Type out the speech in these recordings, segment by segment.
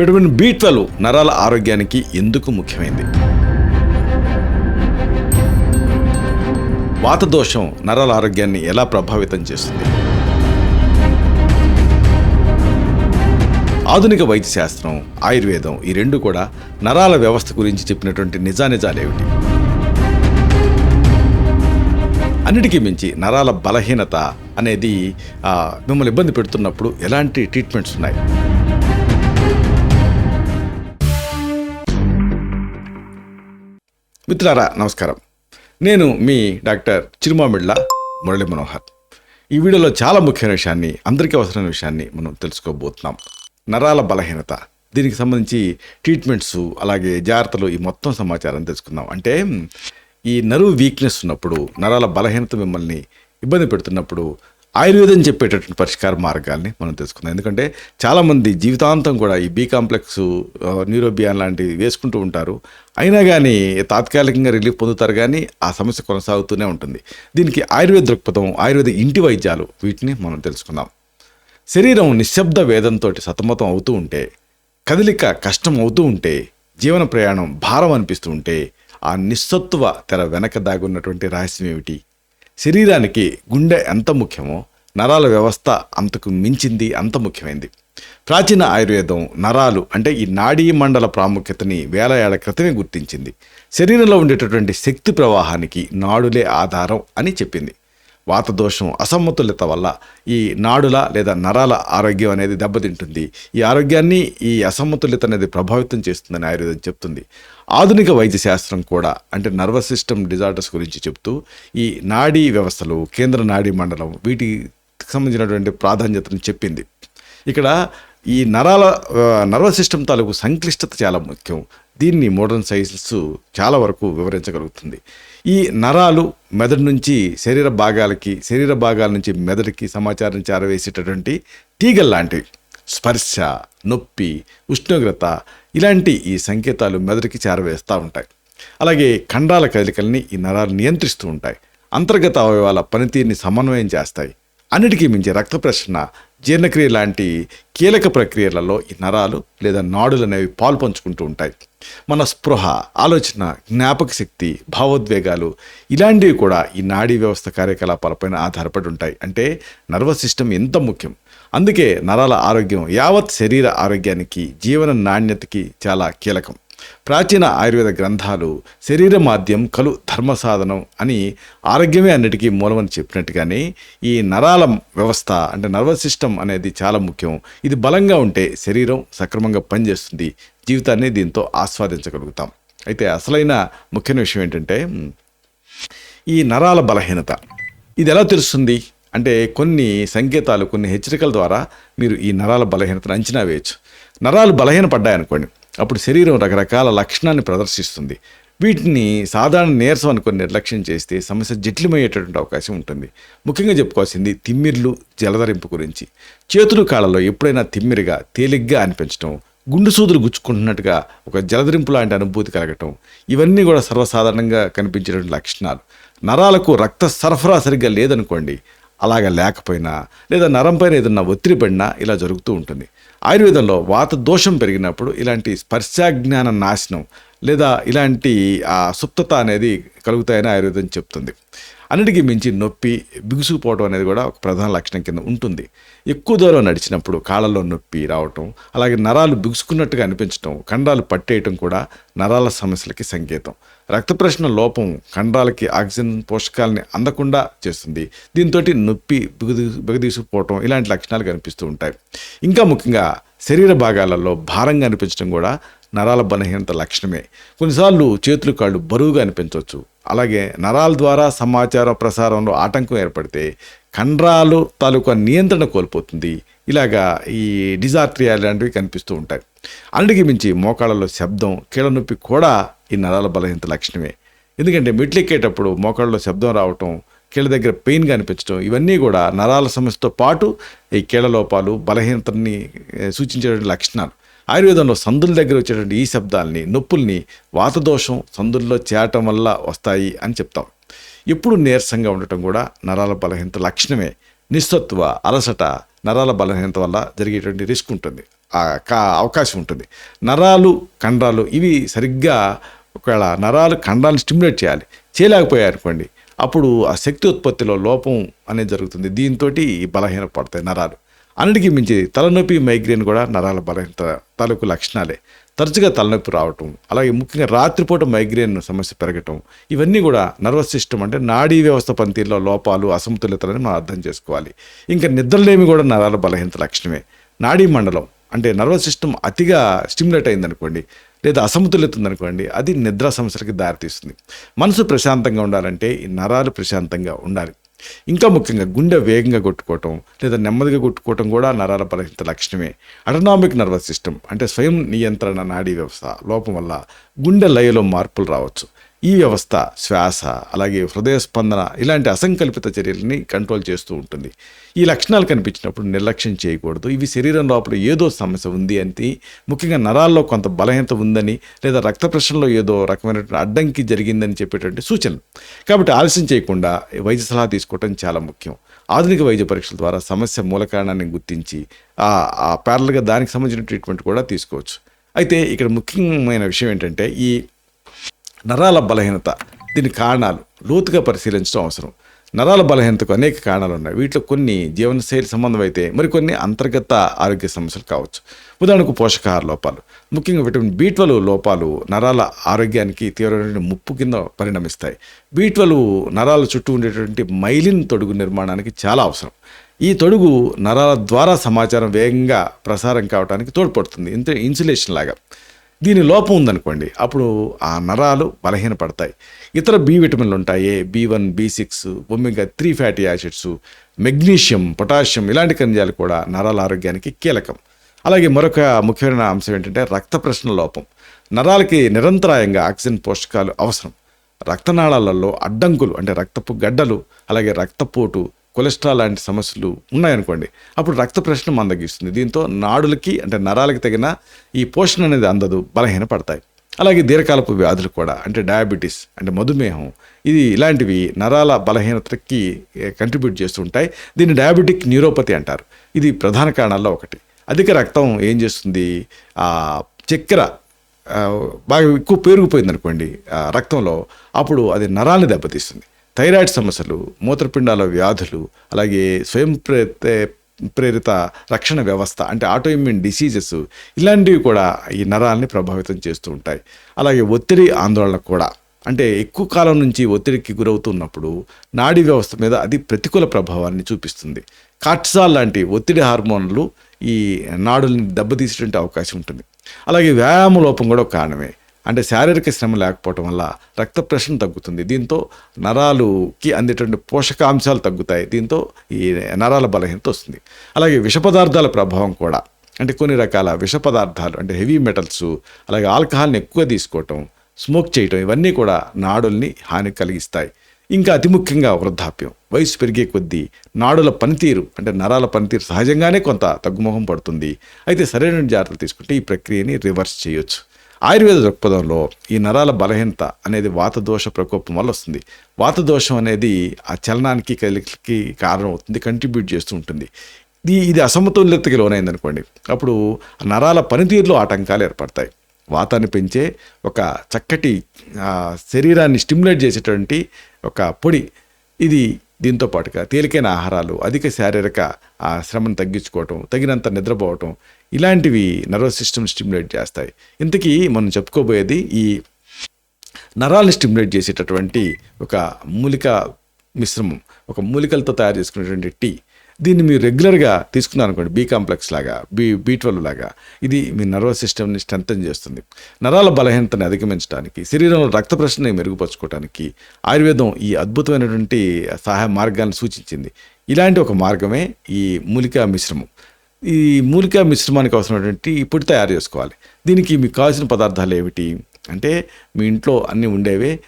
Vitamin B twelve నరాల ఆరోగ్యానికి ఎందుకు ముఖ్యమైంది? వాత దోషం నరాల ఆరోగ్యాన్ని ఎలా ప్రభావితం చేస్తుంది? ఆధునిక వైద్య శాస్త్రం ఆయుర్వేదం ఈ రెండు కూడా నరాల వ్యవస్థ గురించి చెప్పినటువంటి నిజానిజాలేమిటి? అన్నిటికీ మించి నరాల బలహీనత అనేది మిమ్మల్ని ఇబ్బంది పెడుతున్నప్పుడు ఎలాంటి ట్రీట్మెంట్స్ ఉన్నాయి? మిత్రులారా నమస్కారం. నేను మీ డాక్టర్ చిరుమామిళ్ళ మురళి మనోహర్. ఈ వీడియోలో చాలా ముఖ్యమైన విషయాన్ని అందరికీ అవసరమైన విషయాన్ని మనం తెలుసుకోబోతున్నాం. నరాల బలహీనత దీనికి సంబంధించి ట్రీట్మెంట్స్ అలాగే జాగ్రత్తలు ఈ మొత్తం సమాచారం తెలుసుకుందాం. అంటే ఈ నరువు వీక్నెస్ ఉన్నప్పుడు నరాల బలహీనత మిమ్మల్ని ఇబ్బంది పెడుతున్నప్పుడు ఆయుర్వేదం చెప్పేటటువంటి పరిష్కార మార్గాల్ని మనం తెలుసుకుందాం. ఎందుకంటే చాలామంది జీవితాంతం కూడా ఈ బీ కాంప్లెక్స్ న్యూరోబియాన్ లాంటివి వేసుకుంటూ ఉంటారు. అయినా కానీ తాత్కాలికంగా రిలీఫ్ పొందుతారు కానీ ఆ సమస్య కొనసాగుతూనే ఉంటుంది. దీనికి ఆయుర్వేద దృక్పథం ఆయుర్వేద ఇంటి వైద్యాలు వీటిని మనం తెలుసుకుందాం. శరీరం నిశ్శబ్ద వేదంతో సతమతం అవుతూ ఉంటే కదలిక కష్టం అవుతూ ఉంటే జీవన ప్రయాణం భారం అనిపిస్తూ ఉంటే ఆ నిస్సత్వ తెర వెనక దాగున్నటువంటి రహస్యం ఏమిటి? శరీరానికి గుండె ఎంత ముఖ్యమో నరాల వ్యవస్థ అంతకు మించింది అంత ముఖ్యమైంది. ప్రాచీన ఆయుర్వేదం నరాలు అంటే ఈ నాడీ మండల ప్రాముఖ్యతని వేల ఏళ్ళ క్రితమే గుర్తించింది. శరీరంలో ఉండేటటువంటి శక్తి ప్రవాహానికి నాడులే ఆధారం అని చెప్పింది. వాతదోషం అసమతుల్యత వల్ల ఈ నాడుల లేదా నరాల ఆరోగ్యం అనేది దెబ్బతింటుంది. ఈ ఆరోగ్యాన్ని ఈ అసమతుల్యత అనేది ప్రభావితం చేస్తుందని ఆయుర్వేదం చెప్తుంది. ఆధునిక వైద్య శాస్త్రం కూడా అంటే నర్వస్ సిస్టమ్ డిజార్డర్స్ గురించి చెప్తూ ఈ నాడీ వ్యవస్థలు కేంద్ర నాడీ మండలం వీటి సంబంధించినటువంటి ప్రాధాన్యతను చెప్పింది. ఇక్కడ ఈ నరాల ఆ, నర్వస్ సిస్టమ్ తాలూకు సంక్లిష్టత చాలా ముఖ్యం. దీన్ని మోడర్న్ సైన్స్ చాలా వరకు వివరించగలుగుతుంది. ఈ నరాలు మెదడు నుంచి శరీర భాగాలకి శరీర భాగాల నుంచి మెదడుకి సమాచారం చేరవేసేటటువంటి తీగల్ లాంటివి. స్పర్శ నొప్పి ఉష్ణోగ్రత ఇలాంటి ఈ సంకేతాలు మెదడుకి చేరవేస్తూ ఉంటాయి. అలాగే ఖండాల కదలికల్ని ఈ నరాలు నియంత్రిస్తూ ఉంటాయి. అంతర్గత అవయవాల పనితీరుని సమన్వయం చేస్తాయి. అన్నిటికీ మించి రక్త ప్రసరణ జీర్ణక్రియ లాంటి కీలక ప్రక్రియలలో ఈ నరాలు లేదా నాడులు అనేవి పాలు పంచుకుంటూ ఉంటాయి. మన స్పృహ ఆలోచన జ్ఞాపక శక్తి భావోద్వేగాలు ఇలాంటివి కూడా ఈ నాడీ వ్యవస్థ కార్యకలాపాలపైన ఆధారపడి ఉంటాయి. అంటే నర్వస్ సిస్టమ్ ఎంత ముఖ్యం? అందుకే నరాల ఆరోగ్యం యావత్ శరీర ఆరోగ్యానికి జీవన నాణ్యతకి చాలా కీలకం. ప్రాచీన ఆయుర్వేద గ్రంథాలు శరీర మాధ్యం కలు ధర్మ సాధనం అని ఆరోగ్యమే అన్నిటికీ మూలమని చెప్పినట్టుగానే ఈ నరాల వ్యవస్థ అంటే నర్వస్ సిస్టమ్ అనేది చాలా ముఖ్యం. ఇది బలంగా ఉంటే శరీరం సక్రమంగా పనిచేస్తుంది. జీవితాన్ని దీంతో ఆస్వాదించగలుగుతాం. అయితే అసలైన ముఖ్యమైన విషయం ఏంటంటే ఈ నరాల బలహీనత. ఇది ఎలా తెలుస్తుంది? అంటే కొన్ని సంకేతాలు కొన్ని హెచ్చరికల ద్వారా మీరు ఈ నరాల బలహీనతను అంచనా వేయచ్చు. నరాలు బలహీనపడ్డాయనుకోండి అప్పుడు శరీరం రకరకాల లక్షణాన్ని ప్రదర్శిస్తుంది. వీటిని సాధారణ నీరసం అనుకుని నిర్లక్ష్యం చేస్తే సమస్య జటిలమయ్యేటటువంటి అవకాశం ఉంటుంది. ముఖ్యంగా చెప్పుకోవాల్సింది తిమ్మిర్లు జలధరింపు గురించి. చేతులు కాళ్ళలో ఎప్పుడైనా తిమ్మిరిగా తేలిగ్గా అనిపించడం గుండు సూదులు గుచ్చుకుంటున్నట్టుగా ఒక జలధరింపు లాంటి అనుభూతి కలగటం ఇవన్నీ కూడా సర్వసాధారణంగా కనిపించేటువంటి లక్షణాలు. నరాలకు రక్త సరఫరా సరిగ్గా లేదనుకోండి అలాగ లేకపోయినా లేదా నరంపైన ఏదన్నా ఒత్తిడి పడినా ఇలా జరుగుతూ ఉంటుంది. ఆయుర్వేదంలో వాత దోషం పెరిగినప్పుడు ఇలాంటి స్పర్శాజ్ఞాన నాశనం లేదా ఇలాంటి ఆ సుప్తత అనేది కలుగుతాయని ఆయుర్వేదం చెప్తుంది. అన్నిటికీ మించి నొప్పి బిగుసుకుపోవడం అనేది కూడా ఒక ప్రధాన లక్షణం కింద ఉంటుంది. ఎక్కువ దూరం నడిచినప్పుడు కాళ్ళలో నొప్పి రావటం అలాగే నరాలు బిగుసుకున్నట్టుగా అనిపించడం కండాలు పట్టేయటం కూడా నరాల సమస్యలకి సంకేతం. రక్త ప్రశ్న లోపం కండరాలకి ఆక్సిజన్ పోషకాలని అందకుండా చేస్తుంది. దీంతో నొప్పి బిగుది బిగదీసుకుపోవటం ఇలాంటి లక్షణాలు కనిపిస్తూ ఉంటాయి. ఇంకా ముఖ్యంగా శరీర భాగాలలో భారంగా అనిపించడం కూడా నరాల బలహీనత లక్షణమే. కొన్నిసార్లు చేతులు కాళ్ళు బరువుగా అనిపించవచ్చు. అలాగే నరాల ద్వారా సమాచార ప్రసారంలో ఆటంకం ఏర్పడితే కండరాలు తాలూకా నియంత్రణ కోల్పోతుంది. ఇలాగా ఈ డిజార్ట్రియా లాంటివి కనిపిస్తూ ఉంటాయి. అన్నిటికీ మించి మోకాళ్ళలో శబ్దం కీళ్ళ నొప్పి కూడా ఈ నరాల బలహీనత లక్షణమే. ఎందుకంటే మెట్లెక్కేటప్పుడు మోకాళ్ళలో శబ్దం రావటం కీళ్ళ దగ్గర పెయిన్గా అనిపించడం ఇవన్నీ కూడా నరాల సమస్యతో పాటు ఈ కీళ్ళ లోపాలు బలహీనతని సూచించేటువంటి లక్షణాలు. ఆయుర్వేదంలో సందుల దగ్గర వచ్చేటువంటి ఈ శబ్దాల్ని నొప్పుల్ని వాతదోషం సందుల్లో చేరటం వల్ల వస్తాయి అని చెప్తాం. ఎప్పుడు నీరసంగా ఉండటం కూడా నరాల బలహీనత లక్షణమే. నిస్సత్వ అలసట నరాల బలహీనత వల్ల జరిగేటువంటి రిస్క్ ఉంటుంది. కా- అవకాశం ఉంటుంది. నరాలు కండరాలు ఇవి సరిగ్గా ఒకవేళ నరాలు ఖండాలను స్టిమ్యులేట్ చేయాలి. చేయలేకపోయారనుకోండి అప్పుడు ఆ శక్తి ఉత్పత్తిలో లోపం అనేది జరుగుతుంది. దీంతో బలహీన పడతాయి నరాలు. అన్నిటికీ మించి తలనొప్పి మైగ్రేన్ కూడా నరాల బలహీనత తాలూకు లక్షణాలే. తరచుగా తలనొప్పి రావటం అలాగే ముఖ్యంగా రాత్రిపూట మైగ్రేన్ సమస్య పెరగటం ఇవన్నీ కూడా నర్వస్ సిస్టమ్ అంటే నాడీ వ్యవస్థ పనితీరులో లోపాలు అసమతుల్యతలని మనం అర్థం చేసుకోవాలి. ఇంకా నిద్రలేమి కూడా నరాల బలహీనత లక్షణమే. నాడీ మండలం అంటే నర్వస్ సిస్టమ్ అతిగా స్టిమ్యులేట్ అయిందనుకోండి లేదా అసమతుల్యత ఉందనుకోండి అది నిద్ర సమస్యలకి దారితీస్తుంది. మనసు ప్రశాంతంగా ఉండాలంటే ఈ నరాలు ప్రశాంతంగా ఉండాలి. ఇంకా ముఖ్యంగా గుండె వేగంగా కొట్టుకోవటం లేదా నెమ్మదిగా కొట్టుకోవటం కూడా నరాల బలహీనత లక్షణమే. అటనామిక్ నర్వస్ సిస్టమ్ అంటే స్వయం నియంత్రణ నాడీ వ్యవస్థ లోపం వల్ల గుండె లయలో మార్పులు రావచ్చు. ఈ వ్యవస్థ శ్వాస అలాగే హృదయ స్పందన ఇలాంటి అసంకల్పిత చర్యలని కంట్రోల్ చేస్తూ ఉంటుంది. ఈ లక్షణాలు కనిపించినప్పుడు నిర్లక్ష్యం చేయకూడదు. ఇవి శరీరం లోపల ఏదో సమస్య ఉంది అని ముఖ్యంగా నరాల్లో కొంత బలహీనత ఉందని లేదా రక్త ప్రశ్నలో ఏదో రకమైనటువంటి అడ్డంకి జరిగిందని చెప్పేటువంటి సూచనలు. కాబట్టి ఆలస్యం చేయకుండా వైద్య సలహా తీసుకోవటం చాలా ముఖ్యం. ఆధునిక వైద్య పరీక్షల ద్వారా సమస్య మూల కారణాన్ని గుర్తించి ఆ ప్యారల్గా దానికి సంబంధించిన ట్రీట్మెంట్ కూడా తీసుకోవచ్చు. అయితే ఇక్కడ ముఖ్యమైన విషయం ఏంటంటే ఈ నరాల బలహీనత. దీని కారణాలు లోతుగా పరిశీలించడం అవసరం. నరాల బలహీనతకు అనేక కారణాలు ఉన్నాయి. వీటిలో కొన్ని జీవనశైలి సంబంధం అయితే మరికొన్ని అంతర్గత ఆరోగ్య సమస్యలు కావచ్చు. ఉదాహరణకు పోషకాహార లోపాలు. ముఖ్యంగా విటమిన్ బి లోపాలు నరాల ఆరోగ్యానికి తీవ్రమైన ముప్పు కింద పరిణమిస్తాయి. బి నరాల చుట్టూ ఉండేటువంటి మైలిన్ తొడుగు నిర్మాణానికి చాలా అవసరం. ఈ తొడుగు నరాల ద్వారా సమాచారం వేగంగా ప్రసారం కావడానికి తోడ్పడుతుంది. ఇంత ఇన్సులేషన్ లాగా. దీని లోపం ఉందనుకోండి అప్పుడు ఆ నరాలు బలహీనపడతాయి. ఇతర బి విటమిన్లు ఉంటాయి B one B six omega three fatty acids magnesium potassium ఇలాంటి ఖనిజాలు కూడా నరాల ఆరోగ్యానికి కీలకం. అలాగే మరొక ముఖ్యమైన అంశం ఏంటంటే రక్త ప్రశ్న లోపం. నరాలకి నిరంతరాయంగా ఆక్సిజన్ పోషకాలు అవసరం. రక్తనాళాలలో అడ్డంకులు అంటే రక్తపు గడ్డలు అలాగే రక్తపోటు కొలెస్ట్రాల్ లాంటి సమస్యలు ఉన్నాయనుకోండి అప్పుడు రక్త ప్రశ్న మందగిస్తుంది. దీంతో నాడులకి అంటే నరాలకి తగిన ఈ పోషణ అనేది అందదు బలహీన పడతాయి. అలాగే దీర్ఘకాలపు వ్యాధులు కూడా అంటే డయాబెటీస్ అంటే మధుమేహం ఇది ఇలాంటివి నరాల బలహీనతకి కంట్రిబ్యూట్ చేస్తుంటాయి దీన్ని డయాబెటిక్ న్యూరోపతి అంటారు. ఇది ప్రధాన కారణాల్లో ఒకటి. అధిక రక్తం ఏం చేస్తుంది? చక్కెర బాగా ఎక్కువ పేరుకుపోయింది అనుకోండి రక్తంలో అప్పుడు అది నరాల్ని దెబ్బతీస్తుంది. థైరాయిడ్ సమస్యలు మూత్రపిండాల వ్యాధులు అలాగే స్వయం ప్రేరిత ప్రేరిత రక్షణ వ్యవస్థ అంటే ఆటోఇమ్యూన్ డిసీజెస్ ఇలాంటివి కూడా ఈ నరాల్ని ప్రభావితం చేస్తూ ఉంటాయి. అలాగే ఒత్తిడి ఆందోళన కూడా. అంటే ఎక్కువ కాలం నుంచి ఒత్తిడికి గురవుతున్నప్పుడు నాడీ వ్యవస్థ మీద అది ప్రతికూల ప్రభావాన్ని చూపిస్తుంది. కార్టిసాల్ లాంటి ఒత్తిడి హార్మోన్లు ఈ నాడుల్ని దెబ్బతీసేటువంటి అవకాశం ఉంటుంది. అలాగే వ్యాయామ లోపం కూడా ఒక కారణమే. అంటే శారీరక శ్రమ లేకపోవటం వల్ల రక్త ప్రశ్న తగ్గుతుంది. దీంతో నరాలుకి అందేటువంటి పోషకాంశాలు తగ్గుతాయి. దీంతో ఈ నరాల బలహీనత వస్తుంది. అలాగే విష పదార్థాల ప్రభావం కూడా. అంటే కొన్ని రకాల విష పదార్థాలు అంటే హెవీ మెటల్స్ అలాగే ఆల్కహాల్ని ఎక్కువ తీసుకోవటం స్మోక్ చేయటం ఇవన్నీ కూడా నాడుల్ని హాని కలిగిస్తాయి. ఇంకా అతి ముఖ్యంగా వృద్ధాప్యం. వయసు పెరిగే కొద్దీ నాడుల పనితీరు అంటే నరాల పనితీరు సహజంగానే కొంత తగ్గుముఖం పడుతుంది. అయితే సరైన జాగ్రత్తలు తీసుకుంటే ఈ ప్రక్రియని రివర్స్ చేయొచ్చు. ఆయుర్వేద దృక్పథంలో ఈ నరాల బలహీనత అనేది వాతదోష ప్రకోపం వల్ల వస్తుంది. వాతదోషం అనేది ఆ చలనానికి కలికి కారణం అవుతుంది కంట్రిబ్యూట్ చేస్తూ ఉంటుంది. ఇది ఇది అసమతుల్యతకి లోనైంది అనుకోండి అప్పుడు నరాల పనితీరులో ఆటంకాలు ఏర్పడతాయి. వాతాన్ని పెంచే ఒక చక్కటి శరీరాన్ని స్టిమ్యులేట్ చేసేటువంటి ఒక పొడి. ఇది దీంతో పాటుగా తేలికైన ఆహారాలు అధిక శారీరక ఆ, శ్రమను తగ్గించుకోవటం తగినంత నిద్రపోవటం ఇలాంటివి నర్వస్ సిస్టమ్ స్టిమ్యులేట్ చేస్తాయి. ఇంతకీ మనం చెప్పుకోబోయేది ఈ నరాలను స్టిమ్యులేట్ చేసేటటువంటి ఒక మూలిక మిశ్రమం ఒక మూలికలతో తయారు చేసుకునేటువంటి టీ. దీన్ని మీరు రెగ్యులర్గా తీసుకున్నారు అనుకోండి బీ కాంప్లెక్స్ లాగా బీ బీ ట్వెల్వ్ లాగా ఇది మీ నర్వస్ సిస్టమ్ని స్ట్రెంథన్ చేస్తుంది. నరాల బలహీనతని అధిగమించడానికి శరీరంలో రక్త ప్రశ్నని మెరుగుపరచుకోవడానికి ఆయుర్వేదం ఈ అద్భుతమైనటువంటి సహాయ మార్గాన్ని సూచించింది. ఇలాంటి ఒక మార్గమే ఈ మూలికా మిశ్రమం. ఈ మూలికా మిశ్రమానికి అవసరమైనటువంటి ఇప్పుడు తయారు చేసుకోవాలి. దీనికి మీకు కావాల్సిన పదార్థాలు ఏమిటి? అంటే మీ ఇంట్లో అన్నీ ఉండేవే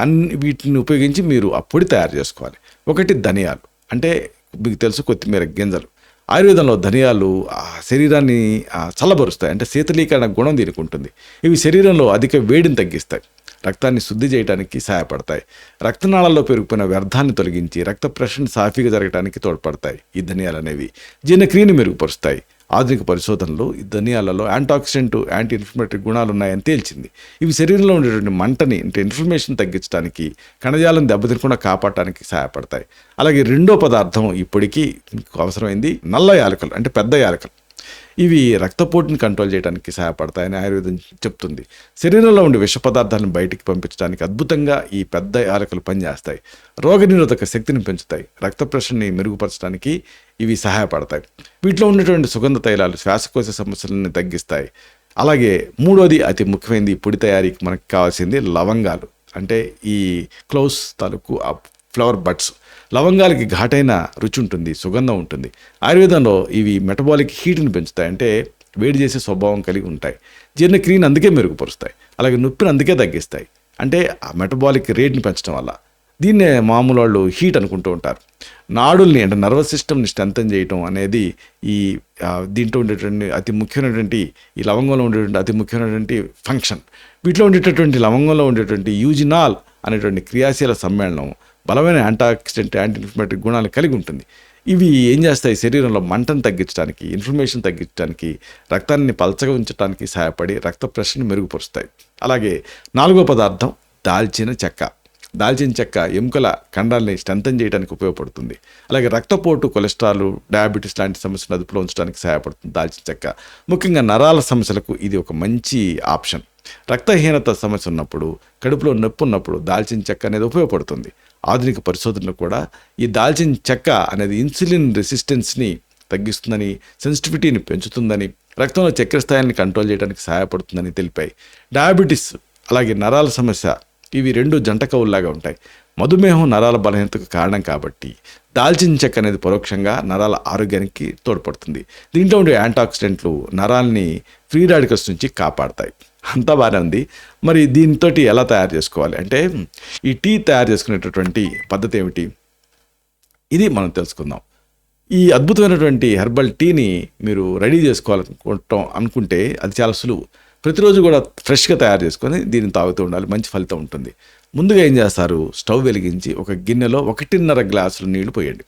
అన్ని వీటిని ఉపయోగించి మీరు అప్పుడు తయారు చేసుకోవాలి. ఒకటి ధనియాలు. అంటే మీకు తెలుసు కొత్తిమీర గింజలు. ఆయుర్వేదంలో ధనియాలు ఆ శరీరాన్ని చల్లబరుస్తాయి. అంటే శీతలీకరణ గుణం దీనికి ఉంటుంది. ఇవి శరీరంలో అధిక వేడిని తగ్గిస్తాయి. రక్తాన్ని శుద్ధి చేయడానికి సహాయపడతాయి. రక్తనాళాల్లో పెరిగిపోయిన వ్యర్థాన్ని తొలగించి రక్త ప్రెషర్ని సాఫీగా జరగడానికి తోడ్పడతాయి ఈ ధనియాలు అనేవి జీర్ణక్రియను మెరుగుపరుస్తాయి. ఆధునిక పరిశోధనలు ఈ ధనియాలలో యాంటాక్సిడెంట్ యాంటీ ఇన్ఫ్లమేటరీ గుణాలు ఉన్నాయని తేల్చింది. ఇవి శరీరంలో ఉండేటువంటి మంటని అంటే ఇన్ఫ్లమేషన్ తగ్గించడానికి కణజాలం దెబ్బతినకుండా కాపాడటానికి సహాయపడతాయి. అలాగే రెండో పదార్థం ఇప్పటికీ అవసరమైంది నల్ల యాలకలు అంటే పెద్ద యాలకలు. ఇవి రక్తపోటుని కంట్రోల్ చేయడానికి సహాయపడతాయని ఆయుర్వేదం చెప్తుంది. శరీరంలో ఉండే విష పదార్థాలను బయటికి పంపించడానికి అద్భుతంగా ఈ పెద్ద యాలకులు పనిచేస్తాయి. రోగనిరోధక శక్తిని పెంచుతాయి. రక్త ప్రెషర్ని మెరుగుపరచడానికి ఇవి సహాయపడతాయి. వీటిలో ఉన్నటువంటి సుగంధ తైలాలు శ్వాసకోశ సమస్యలను తగ్గిస్తాయి. అలాగే మూడోది అతి ముఖ్యమైనది పొడి తయారీకి మనకు కావాల్సింది లవంగాలు. అంటే ఈ క్లోజ్ తాలూకు ఆ ఫ్లవర్ బడ్స్ లవంగాలకి ఘాటైన రుచి ఉంటుంది సుగంధం ఉంటుంది. ఆయుర్వేదంలో ఇవి మెటబాలిక్ హీట్ని పెంచుతాయి. అంటే వేడి చేసే స్వభావం కలిగి ఉంటాయి. జీర్ణక్రియను అందుకే మెరుగుపరుస్తాయి. అలాగే నొప్పిని అందుకే తగ్గిస్తాయి. అంటే ఆ మెటబాలిక్ రేట్ని పెంచడం వల్ల. దీన్నే మామూలు వాళ్ళు హీట్ అనుకుంటూ ఉంటారు. నాడుల్ని అంటే నర్వస్ సిస్టమ్ని స్ట్రెంథన్ చేయటం అనేది ఈ దీంట్లో ఉండేటువంటి అతి ముఖ్యమైనటువంటి ఈ లవంగంలో ఉండేటువంటి అతి ముఖ్యమైనటువంటి ఫంక్షన్. వీటిలో ఉండేటటువంటి లవంగంలో ఉండేటువంటి యూజినాల్ అనేటువంటి క్రియాశీల సమ్మేళనం బలమైన యాంటాక్సిడెంట్ యాంటీ ఇన్ఫ్లమేటరీ గుణాలు కలిగి ఉంటుంది. ఇవి ఏం చేస్తాయి? శరీరంలో మంటను తగ్గించడానికి ఇన్ఫ్లమేషన్ తగ్గించడానికి రక్తాన్ని పలచగా ఉంచడానికి సహాయపడి రక్త ప్రెషర్ని మెరుగుపరుస్తాయి. అలాగే నాలుగో పదార్థం దాల్చిన చెక్క. దాల్చిన చెక్క ఎముకల కండాల్ని స్ట్రెంథన్ చేయడానికి ఉపయోగపడుతుంది. అలాగే రక్తపోటు కొలెస్ట్రాల్ డయాబెటీస్ లాంటి సమస్యలు అదుపులో ఉంచడానికి సహాయపడుతుంది దాల్చిన చెక్క. ముఖ్యంగా నరాల సమస్యలకు ఇది ఒక మంచి ఆప్షన్. రక్తహీనత సమస్య ఉన్నప్పుడు కడుపులో నొప్పి ఉన్నప్పుడు దాల్చిన చెక్క అనేది ఉపయోగపడుతుంది. ఆధునిక పరిశోధనలు కూడా ఈ దాల్చిన చెక్క అనేది ఇన్సులిన్ రెసిస్టెన్స్ని తగ్గిస్తుందని సెన్సిటివిటీని పెంచుతుందని రక్తంలో చక్కెర స్థాయిని కంట్రోల్ చేయడానికి సహాయపడుతుందని తెలిపాయి. డయాబెటీస్ అలాగే నరాల సమస్య ఇవి రెండు జంట కవుల్లాగా ఉంటాయి. మధుమేహం నరాల బలహీనతకు కారణం కాబట్టి దాల్చిన చెక్క అనేది పరోక్షంగా నరాల ఆరోగ్యానికి తోడ్పడుతుంది. దీంట్లో ఉండే యాంటాక్సిడెంట్లు నరాల్ని ఫ్రీ రాడికల్స్ నుంచి కాపాడతాయి. అంతా బాగానే ఉంది. మరి దీంతో ఎలా తయారు చేసుకోవాలి? అంటే ఈ టీ తయారు చేసుకునేటటువంటి పద్ధతి ఏమిటి? ఇది మనం తెలుసుకుందాం. ఈ అద్భుతమైనటువంటి హెర్బల్ టీని మీరు రెడీ చేసుకోవాలనుకుంటాం అనుకుంటే అది చాలా సులువు. ప్రతిరోజు కూడా ఫ్రెష్గా తయారు చేసుకొని దీన్ని తాగుతూ ఉండాలి మంచి ఫలితం ఉంటుంది. ముందుగా ఏం చేస్తారు? స్టవ్ వెలిగించి ఒక గిన్నెలో ఒకటిన్నర గ్లాసులు నీళ్ళు పోయండి.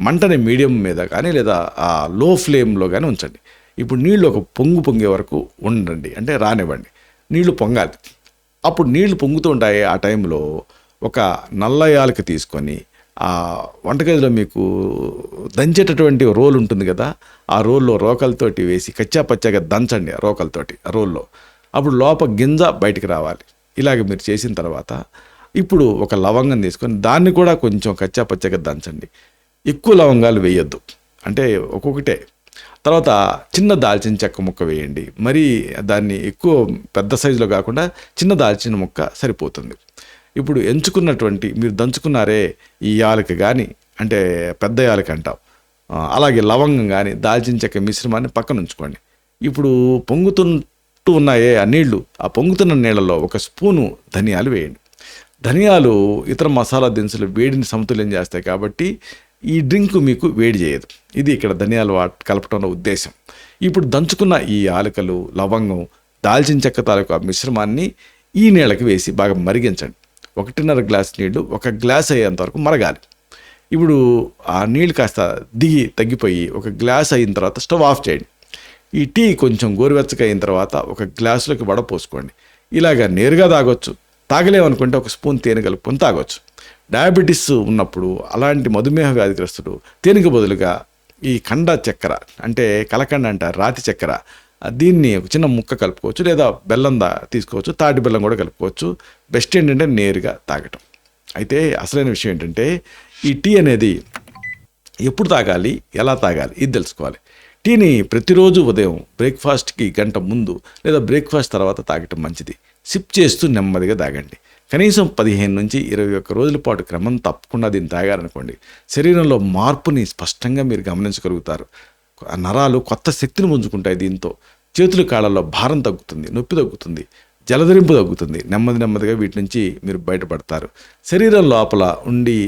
మంటని మీడియం మీద కానీ లేదా లో ఫ్లేమ్లో కానీ ఉంచండి. ఇప్పుడు నీళ్ళు ఒక పొంగు పొంగే వరకు ఉండండి అంటే రానివ్వండి. నీళ్ళు పొంగాలి. అప్పుడు నీళ్ళు పొంగుతూ ఉంటాయి ఆ టైంలో ఒక నల్ల యాలక తీసుకొని ఆ వంటగదిలో మీకు దంచేటటువంటి రోల్ ఉంటుంది కదా ఆ రోల్లో రోకలతోటి వేసి కచ్చా పచ్చాగా దంచండి ఆ రోకలతోటి ఆ రోల్లో. అప్పుడు లోప గింజ బయటికి రావాలి. ఇలాగ మీరు చేసిన తర్వాత ఇప్పుడు ఒక లవంగం తీసుకొని దాన్ని కూడా కొంచెం కచ్చా పచ్చగా దంచండి. ఎక్కువ లవంగాలు వేయొద్దు. అంటే ఒక్కొక్కటే. తర్వాత చిన్న దాల్చిన చెక్క ముక్క వేయండి. మరి దాన్ని ఎక్కువ పెద్ద సైజులో కాకుండా చిన్న దాల్చిన ముక్క సరిపోతుంది. ఇప్పుడు ఎంచుకున్నటువంటి మీరు దంచుకున్నారే ఈ యాలక కానీ అంటే పెద్ద యాలక అంటాం. అలాగే లవంగం కానీ దాల్చిన చెక్క మిశ్రమాన్ని పక్కన ఉంచుకోండి. ఇప్పుడు పొంగుతుంటూ ఉన్నాయే ఆ నీళ్ళు. ఆ పొంగుతున్న నీళ్ళలో ఒక స్పూను ధనియాలు వేయండి. ధనియాలు ఇతర మసాలా దినుసులు వేడిని సమతుల్యం చేస్తాయి కాబట్టి ఈ డ్రింక్ మీకు వేడి చేయదు. ఇది ఇక్కడ ధనియాలు వాట్ కలపటంలో ఉద్దేశం. ఇప్పుడు దంచుకున్న ఈ ఆలుకలు లవంగం దాల్చిన చెక్క తాలూకు ఆ మిశ్రమాన్ని ఈ నీళ్ళకి వేసి బాగా మరిగించండి. ఒకటిన్నర గ్లాస్ నీళ్ళు ఒక గ్లాస్ అయ్యేంత వరకు మరగాలి. ఇప్పుడు ఆ నీళ్ళు కాస్త దిగి తగ్గిపోయి ఒక గ్లాస్ అయిన తర్వాత స్టవ్ ఆఫ్ చేయండి. ఈ టీ కొంచెం గోరువెచ్చగా అయిన తర్వాత ఒక గ్లాసులోకి వడపోసుకోండి ఇలాగ నేరుగా తాగొచ్చు. తాగలేమనుకుంటే ఒక స్పూన్ తేనె కలుపుకొని తాగొచ్చు. డయాబెటీస్ ఉన్నప్పుడు అలాంటి మధుమేహ వ్యాధిగ్రస్తుడు తేనెకి బదులుగా ఈ కండ చక్కెర అంటే కలకండ అంటారు రాతి చక్కెర దీన్ని ఒక చిన్న ముక్క కలుపుకోవచ్చు లేదా బెల్లం దా తీసుకోవచ్చు తాటి బెల్లం కూడా కలుపుకోవచ్చు బెస్ట్ ఏంటంటే నేరుగా తాగటం. అయితే అసలైన విషయం ఏంటంటే ఈ టీ అనేది ఎప్పుడు తాగాలి ఎలా తాగాలి ఇది తెలుసుకోవాలి. టీని ప్రతిరోజు ఉదయం బ్రేక్ఫాస్ట్కి గంట ముందు లేదా బ్రేక్ఫాస్ట్ తర్వాత తాగటం మంచిది. సిప్ చేస్తూ నెమ్మదిగా తాగండి. కనీసం పదిహేను నుంచి ఇరవై ఒక్క రోజుల పాటు క్రమం తప్పకుండా దీన్ని తాగారనుకోండి శరీరంలో మార్పుని స్పష్టంగా మీరు గమనించగలుగుతారు. నరాలు కొత్త శక్తిని పుంజుకుంటాయి దీంతో. చేతుల కాళ్ళలో భారం తగ్గుతుంది నొప్పి తగ్గుతుంది జలధరింపు తగ్గుతుంది. నెమ్మది నెమ్మదిగా వీటి నుంచి మీరు బయటపడతారు. శరీరం లోపల ఉండి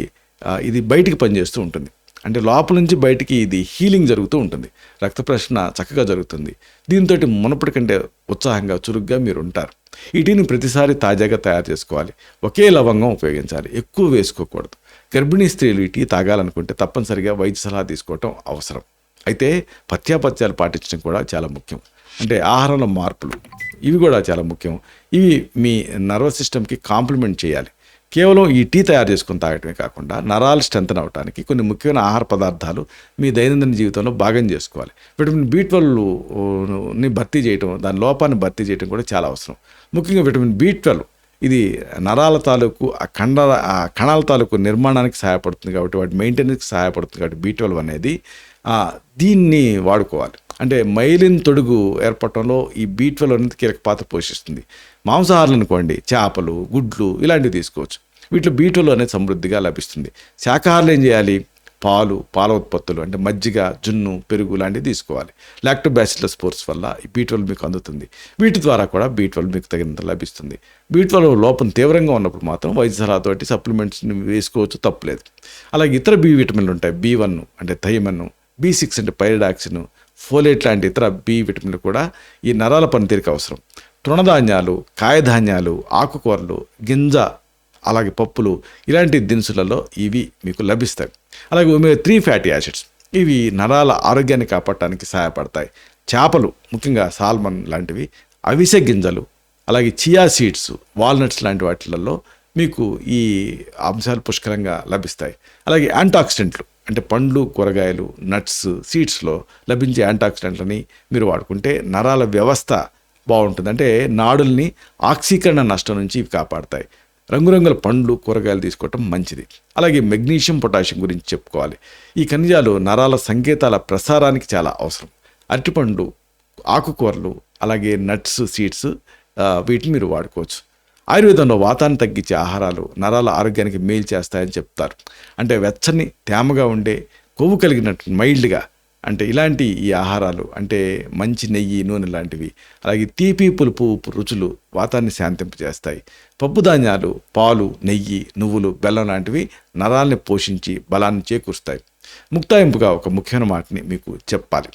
ఇది బయటికి పనిచేస్తూ ఉంటుంది. అంటే లోపల నుంచి బయటికి ఇది హీలింగ్ జరుగుతూ ఉంటుంది. రక్త ప్రశ్న చక్కగా జరుగుతుంది. దీంతో మునపటి కంటే ఉత్సాహంగా చురుగ్గా మీరు ఉంటారు. ఈ టీని ప్రతిసారి తాజాగా తయారు చేసుకోవాలి. ఒకే లవంగం ఉపయోగించాలి. ఎక్కువ వేసుకోకూడదు. గర్భిణీ స్త్రీలు ఈ టీ తాగాలనుకుంటే తప్పనిసరిగా వైద్య సలహా తీసుకోవటం అవసరం. అయితే పత్యాపత్యాలు పాటించడం కూడా చాలా ముఖ్యం. అంటే ఆహారంలో మార్పులు ఇవి కూడా చాలా ముఖ్యం. ఇవి మీ నర్వస్ సిస్టమ్కి కాంప్లిమెంట్ చేయాలి. కేవలం ఈ టీ తయారు చేసుకుని తాగటమే కాకుండా నరాలు స్ట్రెంతన్ అవడానికి కొన్ని ముఖ్యమైన ఆహార పదార్థాలు మీ దైనందిన జీవితంలో భాగం చేసుకోవాలి. విటమిన్ బి ని భర్తీ చేయటం దాని లోపాన్ని భర్తీ చేయడం కూడా చాలా అవసరం. ముఖ్యంగా విటమిన్ బి ట్వెల్వ్ ఇది నరాల తాలూకు ఆ కండ ఆ కణాల తాలూకు నిర్మాణానికి సహాయపడుతుంది కాబట్టి వాటి మెయింటెనెన్స్కి సహాయపడుతుంది కాబట్టి బి ట్వెల్వ్ అనేది దీన్ని వాడుకోవాలి. అంటే మైలిన్ తొడుగు ఏర్పడటంలో ఈ బీ ట్వెల్వ్ అనేది కీలక పాత్ర పోషిస్తుంది. మాంసాహారాలు అనుకోండి చేపలు గుడ్లు ఇలాంటివి తీసుకోవచ్చు. వీటిలో బీటోలు అనేది సమృద్ధిగా లభిస్తుంది. శాకాహారులు ఏం చేయాలి? పాలు పాల ఉత్పత్తులు అంటే మజ్జిగ జున్ను పెరుగు లాంటివి తీసుకోవాలి. లాక్టోబాసిలస్ స్పోర్ట్స్ వల్ల ఈ బీ ట్వెల్వ్ మీకు అందుతుంది. వీటి ద్వారా కూడా బీ ట్వెల్వ్ మీకు తగినంత లభిస్తుంది. బీ ట్వెల్వ్ లోపం తీవ్రంగా ఉన్నప్పుడు మాత్రం వైద్య సలహాతోటి సప్లిమెంట్స్ని వేసుకోవచ్చు తప్పులేదు. అలాగే ఇతర బి విటమిన్లు ఉంటాయి. బి వన్ అంటే థైమన్ బి సిక్స్ అంటే పైరడాక్సిన్ ఫోలేట్ లాంటి ఇతర బి విటమిన్లు కూడా ఈ నరాల పనితీరుకి అవసరం. తృణధాన్యాలు కాయధాన్యాలు ఆకుకూరలు గింజ అలాగే పప్పులు ఇలాంటి దినుసులలో ఇవి మీకు లభిస్తాయి. అలాగే ఒమేగా త్రీ ఫ్యాటీ యాసిడ్స్ ఇవి నరాల ఆరోగ్యాన్ని కాపాడటానికి సహాయపడతాయి. చేపలు ముఖ్యంగా సాల్మన్ లాంటివి అవిసె గింజలు అలాగే చియా సీడ్స్ వాల్నట్స్ లాంటి వాటిలలో మీకు ఈ అంశాలు పుష్కలంగా లభిస్తాయి. అలాగే యాంటాక్సిడెంట్లు అంటే పండ్లు కూరగాయలు నట్స్ సీడ్స్లో లభించే యాంటాక్సిడెంట్లని మీరు వాడుకుంటే నరాల వ్యవస్థ బాగుంటుంది. అంటే నాడుల్ని ఆక్సీకరణ నష్టం నుంచి ఇవి కాపాడతాయి. రంగురంగుల పండ్లు కూరగాయలు తీసుకోవటం మంచిది. అలాగే మెగ్నీషియం పొటాషియం గురించి చెప్పుకోవాలి. ఈ ఖనిజాలు నరాల సంకేతాల ప్రసారానికి చాలా అవసరం. అరటిపండు ఆకుకూరలు అలాగే నట్స్ సీడ్స్ వీటిని మీరు వాడుకోవచ్చు. ఆయుర్వేదంలో వాతాన్ని తగ్గించే ఆహారాలు నరాల ఆరోగ్యానికి మేలు చేస్తాయని చెప్తారు. అంటే వెచ్చని తేమగా ఉండే కొవ్వు కలిగినట్టు మైల్డ్గా అంటే ఇలాంటి ఈ ఆహారాలు అంటే మంచి నెయ్యి నూనె లాంటివి అలాగే తీపి పులుపు ఉప్పు రుచులు వాతాన్ని శాంతింపజేస్తాయి. పప్పు ధాన్యాలు పాలు నెయ్యి నువ్వులు బెల్లం లాంటివి నరాల్ని పోషించి బలాన్ని చేకూరుస్తాయి. ముక్తాయింపుగా ఒక ముఖ్యమైన మాటని మీకు చెప్పాలి.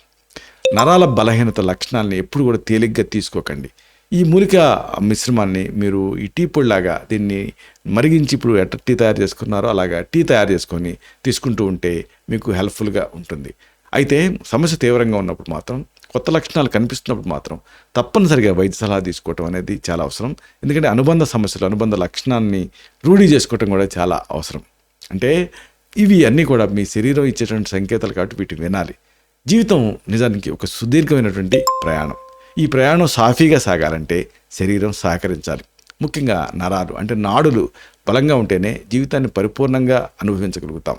నరాల బలహీనత లక్షణాలని ఎప్పుడు కూడా తేలిగ్గా తీసుకోకండి. ఈ మూలిక మిశ్రమాన్ని మీరు ఈ టీ పొడిలాగా దీన్ని మరిగించి ఇప్పుడు ఎట్ట టీ తయారు చేసుకున్నారో అలాగా టీ తయారు చేసుకొని తీసుకుంటూ ఉంటే మీకు హెల్ప్ఫుల్గా ఉంటుంది. అయితే సమస్య తీవ్రంగా ఉన్నప్పుడు మాత్రం కొత్త లక్షణాలు కనిపిస్తున్నప్పుడు మాత్రం తప్పనిసరిగా వైద్య సలహా తీసుకోవటం అనేది చాలా అవసరం. ఎందుకంటే అనుబంధ సమస్యలు అనుబంధ లక్షణాన్ని రూఢీ చేసుకోవటం కూడా చాలా అవసరం. అంటే ఇవి అన్నీ కూడా మీ శరీరం ఇచ్చేటువంటి సంకేతాలు కాబట్టి వీటిని వినాలి. జీవితం నిజానికి ఒక సుదీర్ఘమైనటువంటి ప్రయాణం. ఈ ప్రయాణం సాఫీగా సాగాలంటే శరీరం సహకరించాలి. ముఖ్యంగా నరాలు అంటే నాడులు బలంగా ఉంటేనే జీవితాన్ని పరిపూర్ణంగా అనుభవించగలుగుతాం.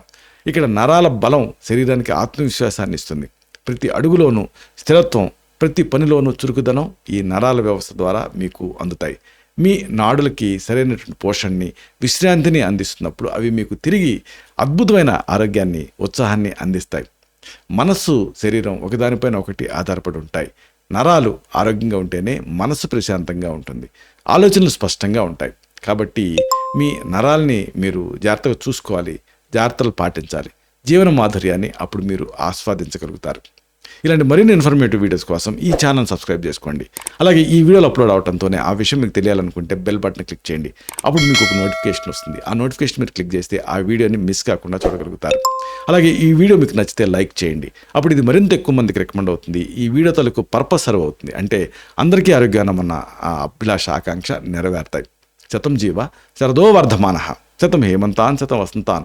ఇక్కడ నరాల బలం శరీరానికి ఆత్మవిశ్వాసాన్ని ఇస్తుంది. ప్రతి అడుగులోనూ స్థిరత్వం ప్రతి పనిలోనూ చురుకుదనం ఈ నరాల వ్యవస్థ ద్వారా మీకు అందుతాయి. మీ నాడులకి సరైనటువంటి పోషణని విశ్రాంతిని అందిస్తున్నప్పుడు అవి మీకు తిరిగి అద్భుతమైన ఆరోగ్యాన్ని ఉత్సాహాన్ని అందిస్తాయి. మనస్సు శరీరం ఒకదానిపైన ఒకటి ఆధారపడి ఉంటాయి. నరాలు ఆరోగ్యంగా ఉంటేనే మనసు ప్రశాంతంగా ఉంటుంది. ఆలోచనలు స్పష్టంగా ఉంటాయి. కాబట్టి మీ నరాల్ని మీరు జాగ్రత్తగా చూసుకోవాలి. జాగ్రత్తలు పాటించాలి. జీవన మాధుర్యాన్ని అప్పుడు మీరు ఆస్వాదించగలుగుతారు. ఇలాంటి మరిన్ని ఇన్ఫర్మేటివ్ వీడియోస్ కోసం ఈ ఛానల్ సబ్స్క్రైబ్ చేసుకోండి. అలాగే ఈ వీడియోలు అప్లోడ్ అవడంతోనే ఆ విషయం మీకు తెలియాలనుకుంటే బెల్ బటన్ క్లిక్ చేయండి. అప్పుడు మీకు ఒక నోటిఫికేషన్ వస్తుంది. ఆ నోటిఫికేషన్ మీరు క్లిక్ చేస్తే ఆ వీడియోని మిస్ కాకుండా చూడగలుగుతారు. అలాగే ఈ వీడియో మీకు నచ్చితే లైక్ చేయండి. అప్పుడు ఇది మరింత ఎక్కువ మందికి రికమెండ్ అవుతుంది. ఈ వీడియో తలకు పర్పస్ సర్వ్ అవుతుంది. అంటే అందరికీ ఆరోగ్యానం అన్న ఆ అభిలాష ఆకాంక్ష నెరవేరుతాయి. శతం జీవ శరదో వర్ధమాన. శతం హేమంతాన్ శతం వసంతాన్.